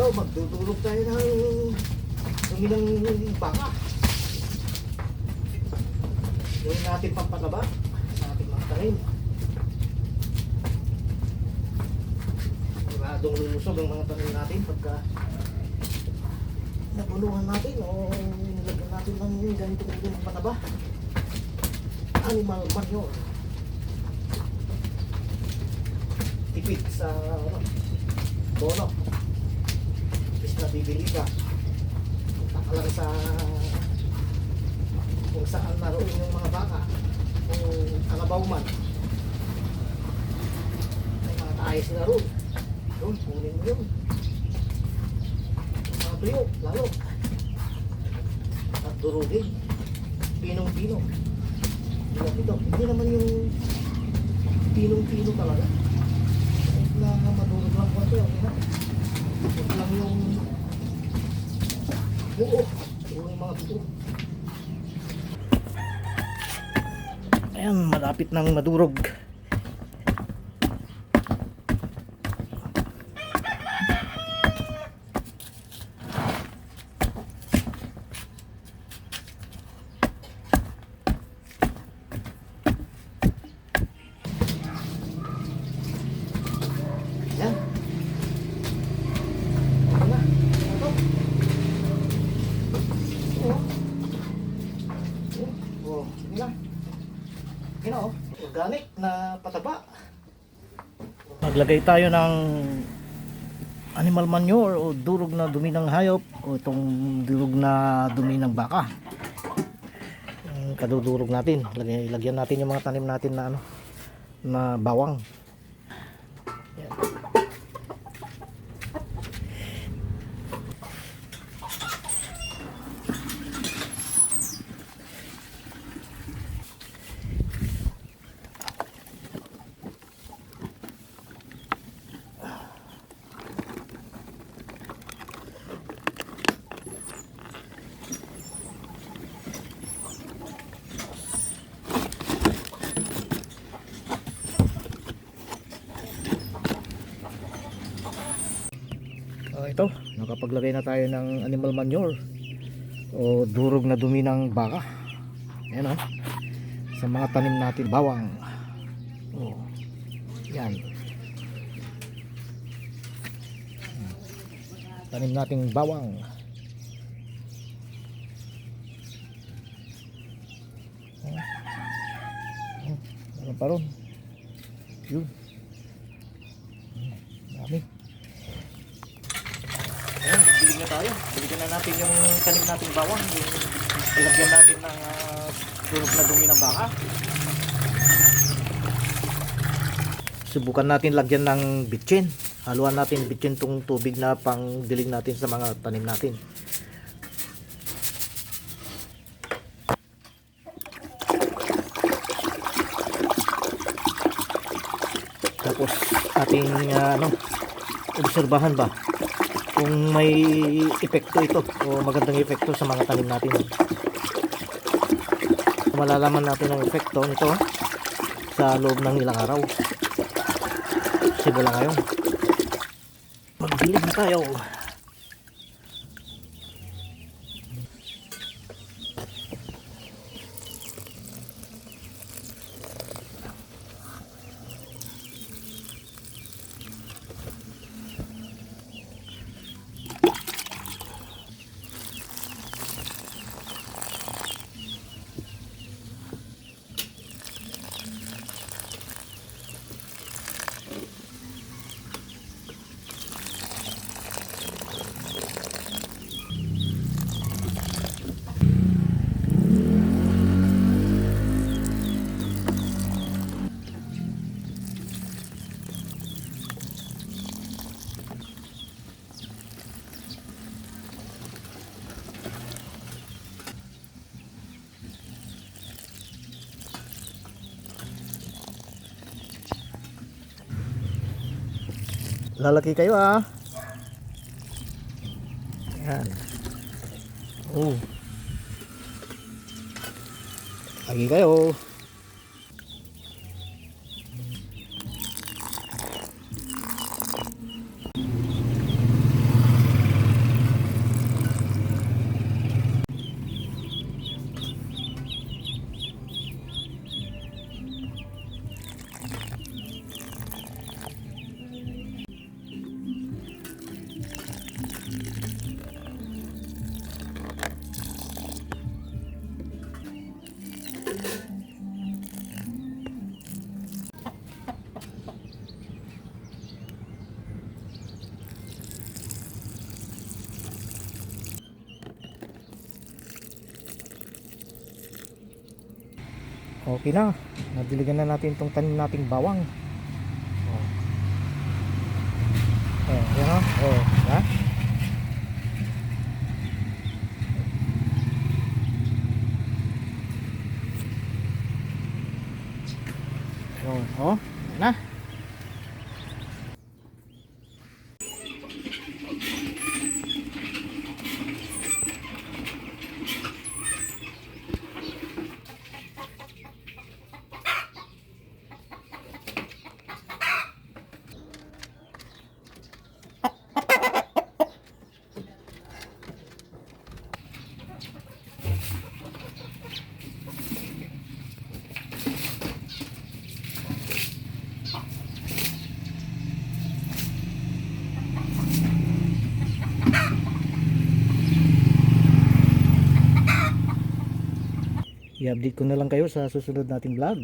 Ito, magdudulog tayo ng dumi ng baka. Gawin natin pampataba sa ating mga tanim. Siguradong lulusog ang mga tanim natin pagka nabuluhan natin o nilagyan natin ng ganito ng pataba. Animal manure. Tipid sa ano, bono. Is na bibili ka. Punta lang sa kung saan naroon yung mga baka kung kalabaw man may mga tayo sila roon. Yun, kunin mo yun. Mga priyo, lalo. At durugin. Pinong-pino. Ito, hindi naman yung pinong-pino talaga. Na madurog lang konti, okay na? Lang yung buo yung mga buo Ayan, malapit nang madurog. Ayan. Ano na? Ito. Oo. Oo, sige lang. Yan o, organic na pataba. Maglagay tayo ng animal manure o durog na dumi ng hayop o itong durog na dumi ng baka. Kadudurog natin. Lagyan, ilagyan natin yung mga tanim natin na ano na bawang. Yan. Ah, ito, nakapaglagay na tayo ng animal manure o durog na dumi ng baka. Ayan o. Sa mga tanim natin, bawang. Oh. Yan. Tanim nating bawang. Oh. Oh. Meron pa ron. Yun. Dami. Bilig na tayo. Biligyan na natin yung tanim nating bawang. Yung ilagyan natin ng uh, na dumi ng baka. Subukan natin lagyan ng bitchin. Haluan natin bitchin tong tubig na pang dilig natin sa mga tanim natin. Tapos ating uh, ano, obserbahan ba kung may epekto ito o magandang epekto sa mga tanim natin. Malalaman natin ang epekto nito sa loob ng ilang araw. Simula ngayon. Magbilig na tayo. Lalaki kayo ah. Yan. Oh. Lagi kayo. Okay na. Nadiligan na natin itong tanim nating bawang. Oh. Oh, yan o. Oh, ha? Oh, oh, yan na. I-update ko na lang kayo sa susunod nating vlog.